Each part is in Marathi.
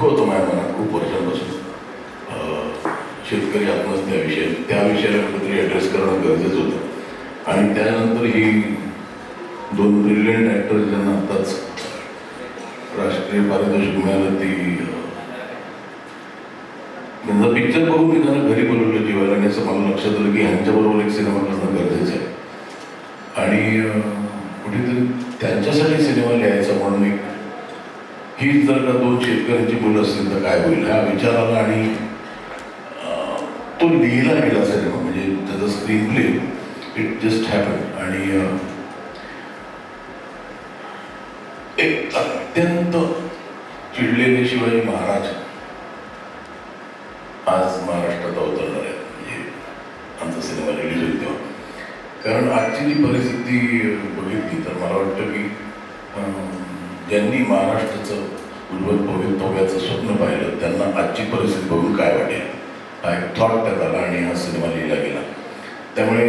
दुःख होतं माझ्या मनात खूप वर्षांपासून. शेतकरी आत्महत्याविषयी त्या विषयाला कुठेतरी ॲड्रेस करणं गरजेचं होतं. आणि त्यानंतर ही दोन ब्रिलियंट ॲक्टर ज्यांना आत्ताच राष्ट्रीय पारितोषिक मिळालं ती त्यांचा पिक्चर बघून मी त्यांना घरी बोलवलं जेवायला आणि असं मला लक्षात आलं की ह्यांच्याबरोबर एक सिनेमा करणं गरजेचं आहे. आणि कुठेतरी त्यांच्यासाठी सिनेमा लिहायचा म्हणून एक ही जर का दोन शेतकऱ्यांची मुलं असतील तर काय होईल? हा विचार आला आणि तो लिहिला गेला सिनेमा म्हणजे त्याचा screen play it just happen आणि एक अत्यंत चिडलेले शिवाजी महाराज आज महाराष्ट्रात अवतरणार आहेत. म्हणजे आमचा सिनेमा रिलीज होईल तेव्हा. कारण आजची जी परिस्थिती बघितली तर मला वाटतं की ज्यांनी महाराष्ट्राचं उज्ज्वल भवितव्याचं स्वप्न पाहिलं त्यांना आजची परिस्थिती बघून काय वाटेल? हा एक थॉट त्यात आला आणि हा सिनेमा लिहिला गेला. त्यामुळे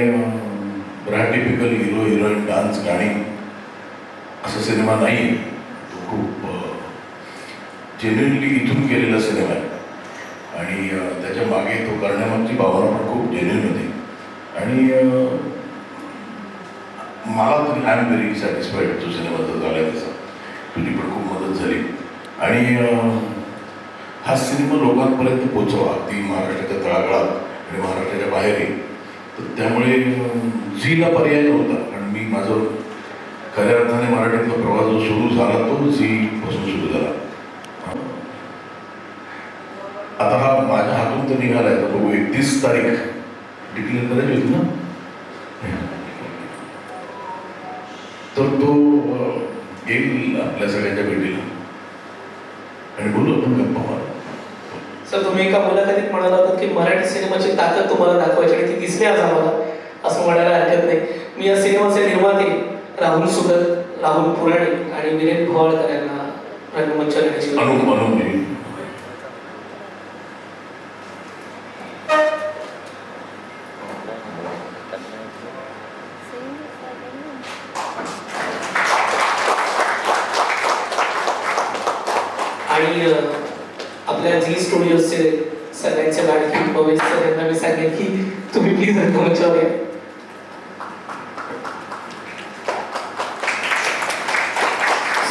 टिपिकल हिरो हिरोईन डान्स गाणी असा सिनेमा नाही आहे तो खूप जेन्युनली इथून केलेला सिनेमा आहे. आणि त्याच्यामागे तो करण्यामागची भावना पण खूप जेन्युन होती. आणि मला तरी आय एम व्हेरी सॅटिस्फाईड तो सिनेमा जो झाला त्याचा तुझी पण खूप मदत झाली. आणि हा सिनेमा लोकांपर्यंत पोचवा अगदी महाराष्ट्राच्या तळागाळात आणि महाराष्ट्राच्या बाहेरही. तर त्यामुळे झीला पर्याय नव्हता. कारण मी माझं खऱ्या अर्थाने मराठीतला प्रवास जो सुरू झाला तो झीपासून सुरू झाला. आता हा माझ्या हातून तर निघालाय. तर बघू एकतीस तारीख. डिक्लेअर करायची होती ना? तर तो येईल आपल्या सगळ्यांच्या भेटीला. आणि बोलू आपण गप्पा मारू. सर तुम्ही एका मुलाखतीत म्हणाला होतात की मराठी सिनेमाची ताकद तुम्हाला दाखवायची आणि ती दिसली आज आम्हाला. असं म्हणायला हरकत नाही. मी या सिनेमाचे निर्माते राहुल सुगत राहुल पुराणे आणि विरेन भवाळकर यांना रंगमंचावर येण्याची अनु विनंती अनु जी. आणि अं, आपल्या झी स्टुडिओचे सगळ्यांचे लाडकी भवेश सर यांना मी सांगेन की तुम्ही प्लीज रंगमंचावर या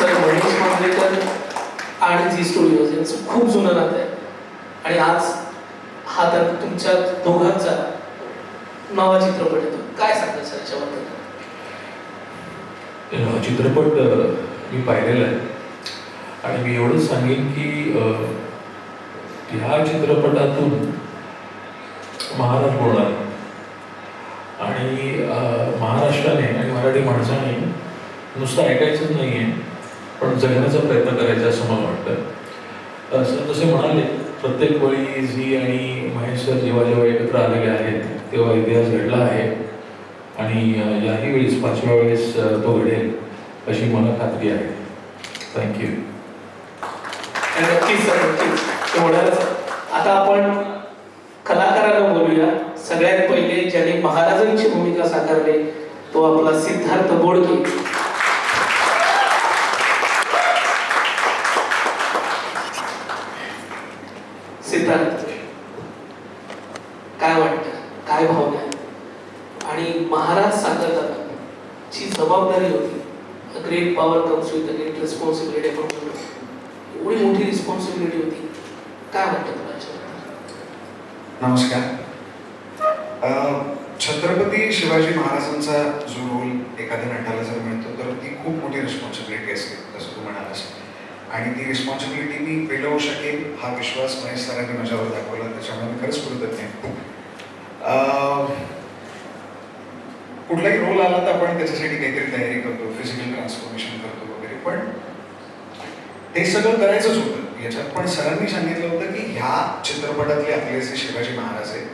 सर महेश मांजरेकर आणि झी स्टुडिओज यांचं खूप जुनं नातं आहे. आणि आज हा तर तुमच्या दोघांचा नवा चित्रपट येतो. काय सांगता सर याच्याबद्दल? चित्रपट मी पाहिलेला आहे. आणि मी एवढंच सांगेन की ह्या चित्रपटातून महाराज बोलणार. आणि महाराष्ट्राने आणि मराठी माणसाने नुसतं ऐकायचंच नाही आहे पण जगण्याचा प्रयत्न करायचा असं मला वाटतं. असं जसे म्हणाले प्रत्येक वेळी झी आणि महेश सर जेव्हा जेव्हा एकत्र आलेले आहेत तेव्हा इतिहास घडला आहे. आणि याही वेळेस पाचव्या वेळेस तो घडेल अशी मला खात्री आहे. थँक्यू आणि नक्कीच सर नक्कीच. एवढंच आता आपण कलाकारांना बोलूया. सगळ्यात पहिले ज्याने महाराजांची भूमिका साकारली तो आपला सिद्धार्थ बोडके. सिद्धार्थ काय वाटतं? काय भावना आणि महाराज सांगतात जी जबाबदारी होती great power comes with great responsibility आपण म्हणतो एवढी मोठी रिस्पॉन्सिबिलिटी होती. काय वाटतं तुला नमस्कार. छत्रपती शिवाजी महाराजांचा जो रोल एखाद्या नटाला जर मिळतो तर ती खूप मोठी रिस्पॉन्सिबिलिटी असते जसं तू म्हणालास. आणि ती रिस्पॉन्सिबिलिटी मी पेलवू शकेन हा विश्वास महेश सरांनी माझ्यावर दाखवला. त्याच्यामुळे मी खरंच कृतज्ञ कुठलाही रोल आला तर आपण त्याच्यासाठी काहीतरी तयारी करतो फिजिकल ट्रान्सफॉर्मेशन करतो वगैरे. पण ते सगळं करायचंच होतं. याच्यात पण सरांनी सांगितलं होतं की ह्या चित्रपटातले आपले जे शिवाजी महाराज आहे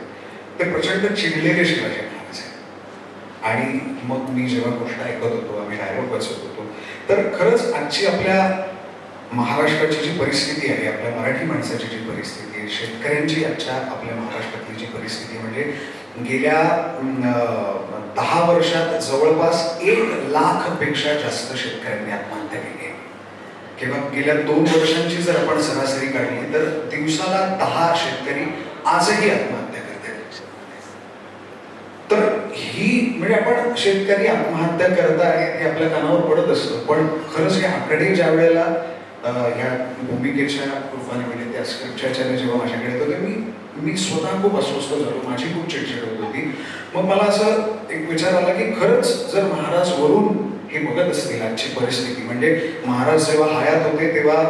ते प्रचंड चिडलेले शिवाजी महाराज आहे आणि मग मी जेव्हा गोष्ट ऐकत होतो आम्ही डायलॉग वाचत होतो. तर खरंच आजची आपल्या महाराष्ट्राची जी परिस्थिती आहे आपल्या मराठी माणसाची जी परिस्थिती आहे शेतकऱ्यांची आजच्या आपल्या महाराष्ट्रातली जी परिस्थिती म्हणजे गेल्या दहा वर्षात जवळपास एक लाखपेक्षा जास्त शेतकऱ्यांनी आत्महत्या केली आहे. किंवा गेल्या दोन वर्षांची जर आपण सरासरी काढली तर दिवसाला दहा शेतकरी आजही आत्महत्या करतात तर ही म्हणजे आपण शेतकरी आत्महत्या करत आहे हे आपल्या कानावर पडत असतं पण खरंच हे आकडे ज्या वेळेला ह्या भूमिकेच्या रूपाने म्हणजे त्या स्क्रिप्टच्या जेव्हा माझ्याकडे येतो होते मी मी स्वतः खूप अस्वस्थ झालो. माझी खूप चिडचिड होत होती. मग मला असं एक विचार आला की खरंच जर महाराज वरून हे बघत असतील आजची परिस्थिती म्हणजे महाराज जेव्हा हयात होते तेव्हा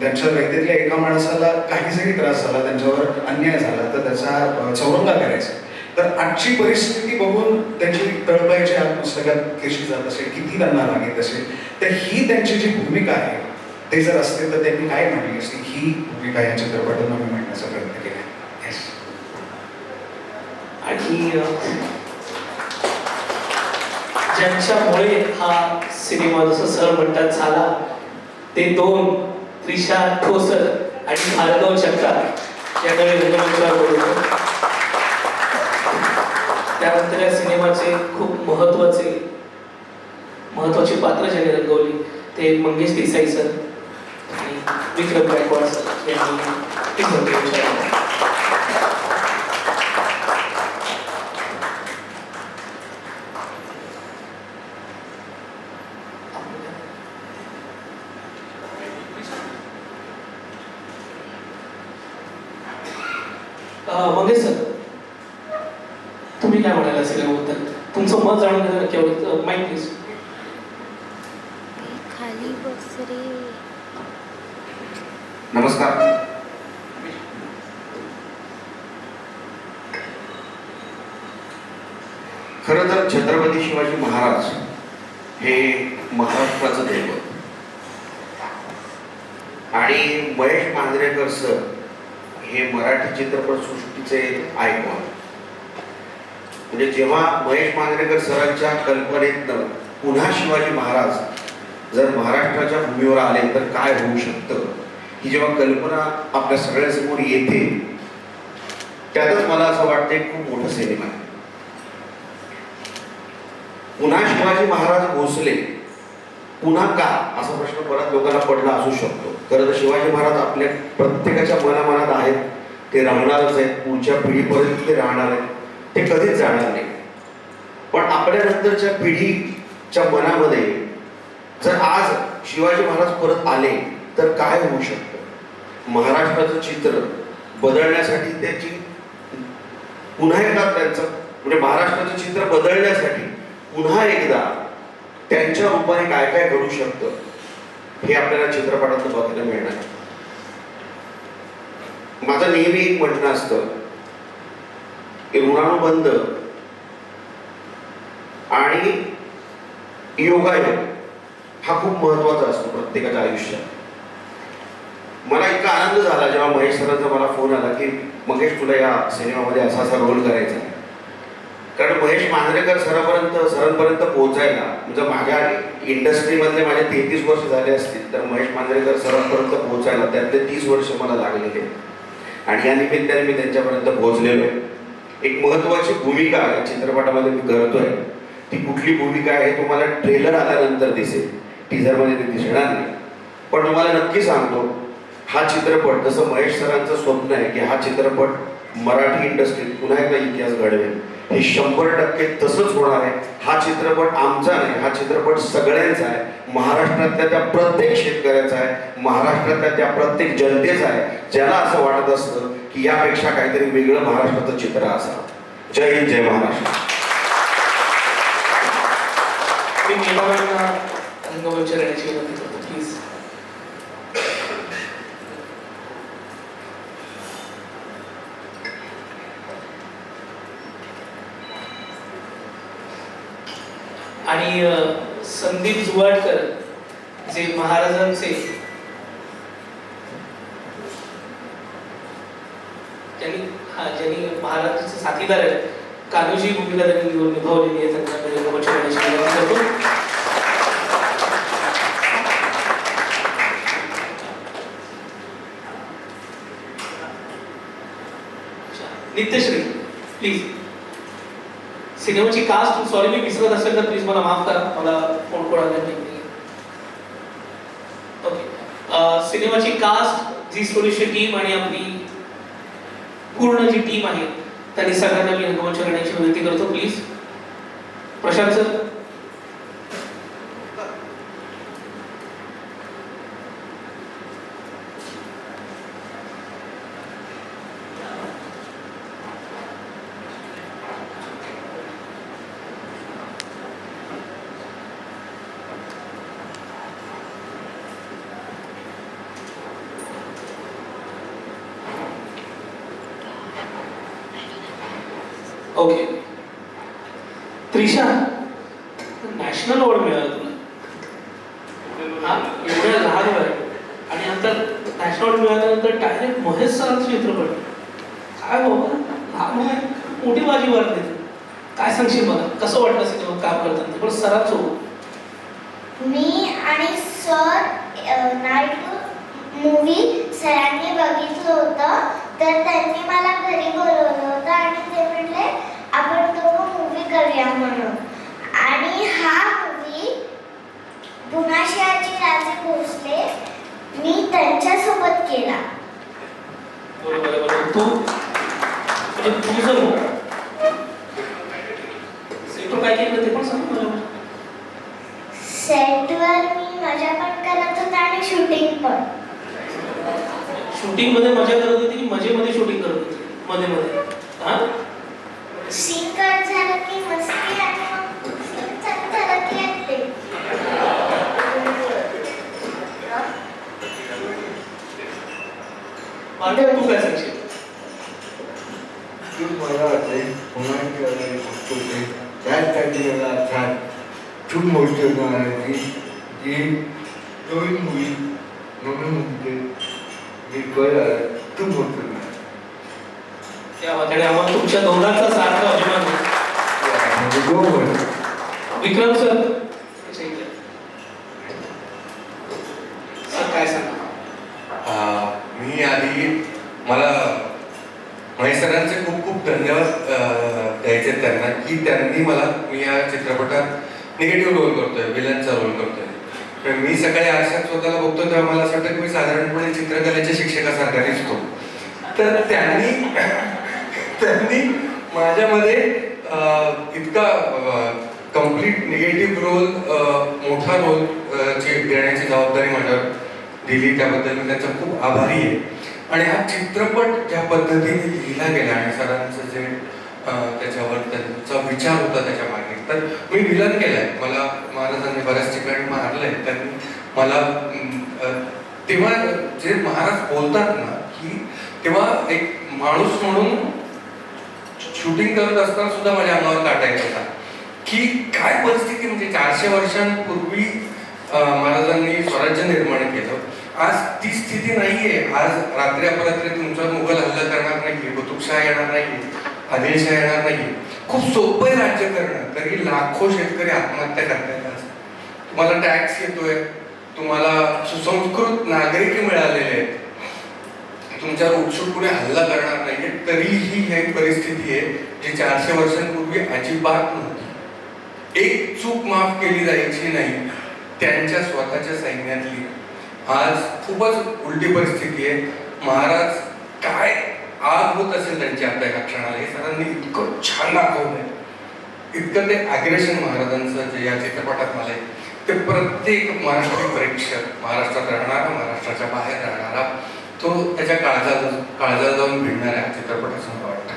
त्यांच्या रयतेतल्या एका माणसाला काही जरी त्रास झाला त्यांच्यावर अन्याय झाला तर त्याचा चौरंगा करायचा. तर आजची परिस्थिती बघून त्यांची तळपायची आत्मस्तकात कशी जात असेल किती त्यांना लागत असेल तर ही त्यांची जी भूमिका आहे ते जर असते तर त्यांनी काय मांडली असती ही भूमिका या चित्रपटातून मी मांडण्याचा प्रयत्न केला. येस आणि ज्यांच्यामुळे हा सिनेमा जसं सर म्हणतात झाला ते दोन त्रिशा ठोसर आणि भार्गव चक्का याकडे रंगमंचावर बोलतो. त्यानंतर या सिनेमाचे खूप महत्त्वाचे महत्वाची पात्र ज्यांनी रंगवली ते मंगेश देसाई सर. विक्रम गायकवाड सर. यांनी मंगेश सर तुम्ही काय म्हणाला सगळ्याबद्दल तुमचं मत जाणून घ्या केवळ माईक खाली बसरे. नमस्कार. खरं तर छत्रपती शिवाजी महाराज हे महाराष्ट्राचं दैवत. आणि महेश मांजरेकर सर हे मराठी चित्रपटसृष्टीचे आयकॉन म्हणजे जेव्हा महेश मांजरेकर सरांच्या कल्पनेतनं पुन्हा शिवाजी महाराज जर महाराष्ट्राच्या भूमीवर आले तर काय होऊ शकतं? ही जेव्हा कल्पना आपल्या सगळ्यासमोर येते त्यातच मला असं वाटतं खूप मोठं सिनेमा आहे. पुन्हा शिवाजी महाराज भोसले पुन्हा का? असा प्रश्न बऱ्याच लोकांना पडला असू शकतो. खरं तर शिवाजी महाराज आपल्या प्रत्येकाच्या मनामनात आहेत. ते राहणारच आहेत. पुढच्या पिढीपर्यंत ते राहणार आहेत. ते कधीच जाणार नाही. पण आपल्या नंतरच्या पिढीच्या मनामध्ये जर आज शिवाजी महाराज परत आले तर काय होऊ शकतं? महाराष्ट्राचं चित्र बदलण्यासाठी त्याची पुन्हा एकदा त्यांचं म्हणजे महाराष्ट्राचं चित्र बदलण्यासाठी पुन्हा एकदा त्यांच्या रूपाने काय काय घडू शकतं हे आपल्याला चित्रपटातून बघायला मिळणार. माझं नेहमी एक म्हणणं असतं की ऋणानुबंध आणि योगायोग हा खूप महत्त्वाचा असतो प्रत्येकाच्या आयुष्यात. मला इतका आनंद झाला जेव्हा महेश सरांचा मला फोन आला की महेश तुला या सिनेमामध्ये असा असा रोल करायचा आहे. कारण महेश मांजरेकर सरांपर्यंत सरांपर्यंत पोहोचायला म्हणजे माझ्या इंडस्ट्रीमधले माझे तेहतीस वर्ष झाले असतील तर महेश मांजरेकर सरांपर्यंत पोहोचायला त्यातले तीस वर्ष मला लागलेले आणि या निमित्ताने मी त्यांच्यापर्यंत पोहोचलेलो आहे. एक महत्त्वाची भूमिका या चित्रपटामध्ये मी करतोय. ती कुठली भूमिका आहे तुम्हाला ट्रेलर आल्यानंतर दिसेल. टीझरमध्ये ते दिसणार नाही. पण तुम्हाला नक्की सांगतो हा चित्रपट जसं महेश सरांचं स्वप्न आहे की हा चित्रपट मराठी इंडस्ट्रीत पुन्हा एकदा इतिहास घडवेल. हे शंभर टक्के तसंच होणार आहे. हा चित्रपट आमचा नाही हा चित्रपट सगळ्यांचा आहे. महाराष्ट्रातल्या त्या प्रत्येक शेतकऱ्याचा आहे. महाराष्ट्रातल्या त्या प्रत्येक जनतेचा आहे. ज्याला असं वाटत असतं की यापेक्षा काहीतरी वेगळं महाराष्ट्राचं चित्र असावं. जय हिंद जय महाराष्ट्र. मी आणि संदीप जुवाडकर जे महाराजांचे ज्यांनी ज्यांनी महाराजांचे साथीदार आहेत कान्होजी भूमिका त्यांनी निभावलेली आहे त्यांच्याकडे नित्यश्री प्लीज सिनेमाची कास्ट सॉरी मी विसरत असेल तर प्लीज मला माफ करा. मला फोन कोण ओके सिनेमाची कास्ट जी सोल्युशन टीम आणि आपली पूर्ण जी टीम आहे त्यांनी सगळ्यांना मी रंगमंच करण्याची विनंती करतो please Prashant sir okay Trisha national award मिळाला तुला. हा एवढ्या लहान वय. आणि आता नॅशनल अवॉर्ड मिळाल्यानंतर डायरेक्ट महेश सरांचा चित्रपट. काय बाबा लहान वय. मोठी बाजी वाटते काय सांगशील मला? कसं वाटलं सिनेमा काम करताना? पण सरांसोबत. मी आणि सर नाईट मूवी सरांनी बघितलं होतं. तर त्यांनी मला घरी बोलवलं होतं आणि ते म्हणले आपण दोघं मूवी म्हणून. आणि हा मूवी पुणाशियाचे राजे भोसले मी त्यांच्यासोबत केला तू? म्हणजे तुझं सेटवर काय केलं ते पण सांग मला. सेटवर मी मजा पण करत होते आणि शूटिंग पण. शूटिंगमध्ये मजा करत होती की मजेमध्ये शूटिंग करत होती? मध्ये मध्ये हा? सीन झालं की मस्ती आणि मग सीन चालू झालं की acting. मार्ग तू काय सांगशील मला वाटते पुन्हा खूप मोठी होणार जी मुली म्हणून म्हणजे मी कळलं खूप मोठी होणार त्या वाटणे आम्हाला तुमच्या दोघांचा सारखा अभिमान आहे. म्हणजे दोन विक्रम सर त्यांनी मला मी या चित्रपटात निगेटिव्ह रोल करतोय विलनचा रोल करतोय. तर मी सकाळी आरशात स्वतःला बघतो तेव्हा मला असं वाटतं की मी साधारणपणे चित्रकलेच्या शिक्षकासारखा दिसतो. तर त्यांनी त्यांनी माझ्यामध्ये इतका कंप्लीट निगेटिव्ह रोल मोठा रोल ची देण्याची जबाबदारी माझ्यावर दिली. त्याबद्दल मी त्यांचा खूप आभारी आहे. आणि हा चित्रपट ज्या पद्धतीने लिहिला गेला आणि सरांचं जे त्याच्यावर त्यांचा विचार होता त्याच्यामागे. तर मी विलन केलंय. मला महाराजांनी बऱ्याच ठिकाणी मारलंय. तर मला तेव्हा जे महाराज बोलतात ना की तेव्हा एक माणूस म्हणून शूटिंग करत असताना सुद्धा माझ्या अंगावर काटा येत होता की काय परिस्थिती म्हणजे चारशे वर्षांपूर्वी महाराजांनी स्वराज्य निर्माण केलं. आज ती स्थिती नाहीये. आज रात्री अपरात्री तुमचा मुघल हल्ला करणार नाही कुतुबशाह येणार नाही आदेश येणार नाहीये. खूप सोपं आहे राज्य करणं तरी लाखो शेतकरी आत्महत्या करतात आज. तुम्हाला टॅक्स येतोय तुम्हाला सुसंस्कृत नागरिक मिळालेले आहेत. तुमच्यावर उत्सुकपणे हल्ला करणार नाहीये तरीही ही एक परिस्थिती आहे जी चारशे वर्षांपूर्वी अजिबात नव्हती. एक चूक माफ केली जायची नाही त्यांच्या स्वतःच्या सैन्यातली. आज खूपच उलटी परिस्थिती आहे. महाराज काय आग होत असेल त्यांची आता एका क्षणाला. हे सरांनी इतकं छान दाखवलंय. इतकं ते अग्रेशन महाराजांचं जे या चित्रपटात मला ते प्रत्येक मराठी प्रेक्षक महाराष्ट्रात राहणारा महाराष्ट्राच्या बाहेर राहणारा तो त्याच्या काळजात काळजात जाऊन भिडणाऱ्या चित्रपटाचं मला वाटतं.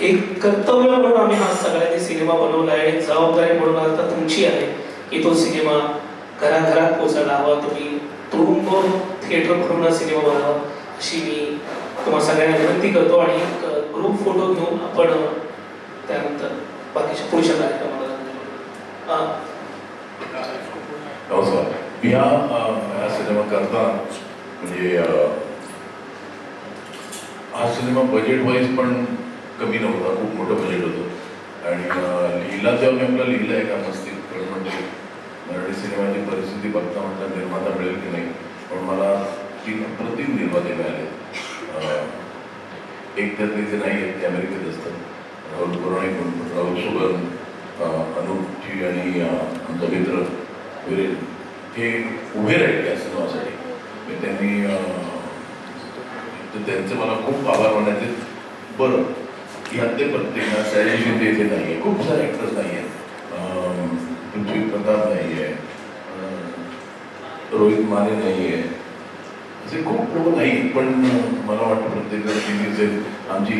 एक कर्तव्य म्हणून आम्ही हा सगळ्यांनी सिनेमा बनवला आहे. आणि जबाबदारी म्हणून आता तुमची आहे की तो सिनेमा घराघरात पोचायला हवा तुम्ही तुरुंग थिएटर पूर्ण सिनेमा बनावा अशी मी तुम्हा सगळ्यांना विनंती करतो आणि एक ग्रुप फोटो घेऊन आपण त्यानंतर बाकीच्या पुढच्या कार्यक्रमाला जाऊ. हो, हा सिनेमा करता म्हणजे हा सिनेमा बजेट वाईज पण कमी नव्हता खूप मोठं बजेट होतं. आणि लिहिला जेव्हा मी आपला लिहिला आहे का मस्ती पण म्हणजे मराठी सिनेमाची परिस्थिती बघता म्हटलं निर्माता मिळेल की नाही? पण मला तीन अप्रतिम निर्माते मिळाले. एक तर तिथे नाही आहेत ते अमेरिकेत असतात. राहुल पुराणिक म्हणून राहुल सुगन अनुपजी आणि आमचा मित्र विरेन हे उभे राहिले असं सिनेमासाठी. त्यांनी तर त्यांचे मला खूप आभार मानायचे. बरं ते प्रत्येक सयाजी ते इथे नाही आहे खूप सारे ॲक्टर्स नाही आहेत रोहित माने नाही आहे असे खूप लोक नाही पण मला वाटतं प्रत्येक व्यक्तीचे आमची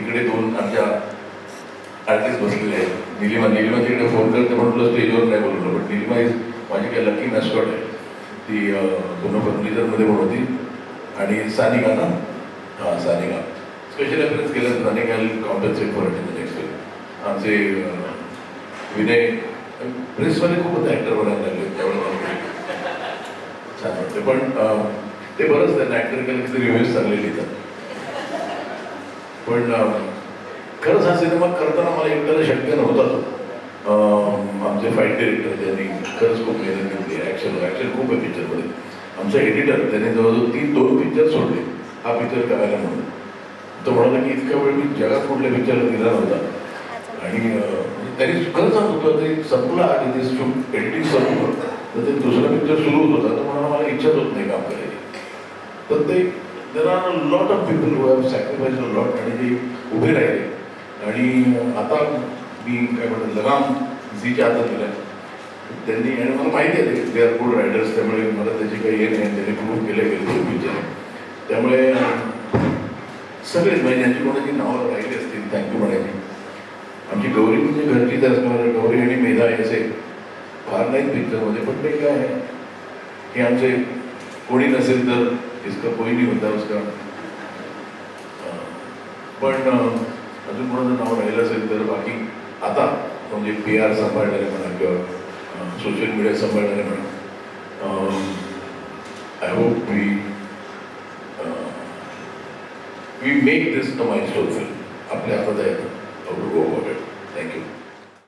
इकडे दोन आमच्या आर्टिस्ट बसलेले आहेत. निलिमा निलिमा तिकडे फोन करते म्हणून तुला स्टेजवर नाही बोलवलं पण निलिमा इज माझी काही लकी मॅस्कॉट आहे. ती दोन फर्निचरमध्ये पण होती आणि सानिका ना? हां सानिका. स्पेशल अपिअरन्स केलं Sanika compensate for it next film आमचे विनय प्रेसवाले खूप होते ॲक्टर बनायला लागले त्यावेळेला वाटते पण ते बरंच त्यांना ॲक्टर केलं की रिव्ह्यूज चांगले लिहितात. पण खरंच हा सिनेमा करताना मला एकट्याला शक्य नव्हता. आमचे फाईट डिरेक्टर त्यांनी खरंच खूप मेहनत घेतली ॲक्शन ॲक्शन खूप आहे पिक्चरमध्ये. आमचा एडिटर त्याने जवळजवळ तीन दोन पिक्चर सोडले हा पिक्चर करायला म्हणून. तो म्हणाला की इतका वेळ मी जगात कुठल्या पिक्चरला दिला नव्हता. आणि म्हणजे त्यांनी खरंच सांगतो होतं ते संपला आणि ते शूट एडिटिंग संपलं. तर ते दुसरा पिक्चर सुरू होत होता तर मला मला इच्छाच होत नाही काम करायची. तर ते there are lot of people who have sacrifice lot आणि ते उभे राहिले. आणि आता मी काय म्हणतात लगाम झीच्या हातात दिला त्यांनी आणि मला माहिती आहे ते दे आर गुड रायडर्स त्यामुळे मला त्याची काही हे नाही त्यांनी प्रूव्ह केले गेले ते पिक्चर त्यामुळे सगळेच म्हणजे ज्यांची कोणाची नावं राहिली असतील थँक्यू म्हणायची. आमची गौरी म्हणजे घरचीच असणार आहेत पिक्चरमध्ये पण ते काय आहे? की आमचे कोणी नसेल तर इसका कोई नाही होता उसका. पण अजून कोणाचं नाव राहिलं असेल तर बाकी आता म्हणजे पी आर सांभाळणारे म्हणा किंवा सोशल मीडिया सांभाळणारे म्हणा. I hope we we make this the my store film आपल्या हातात आहे.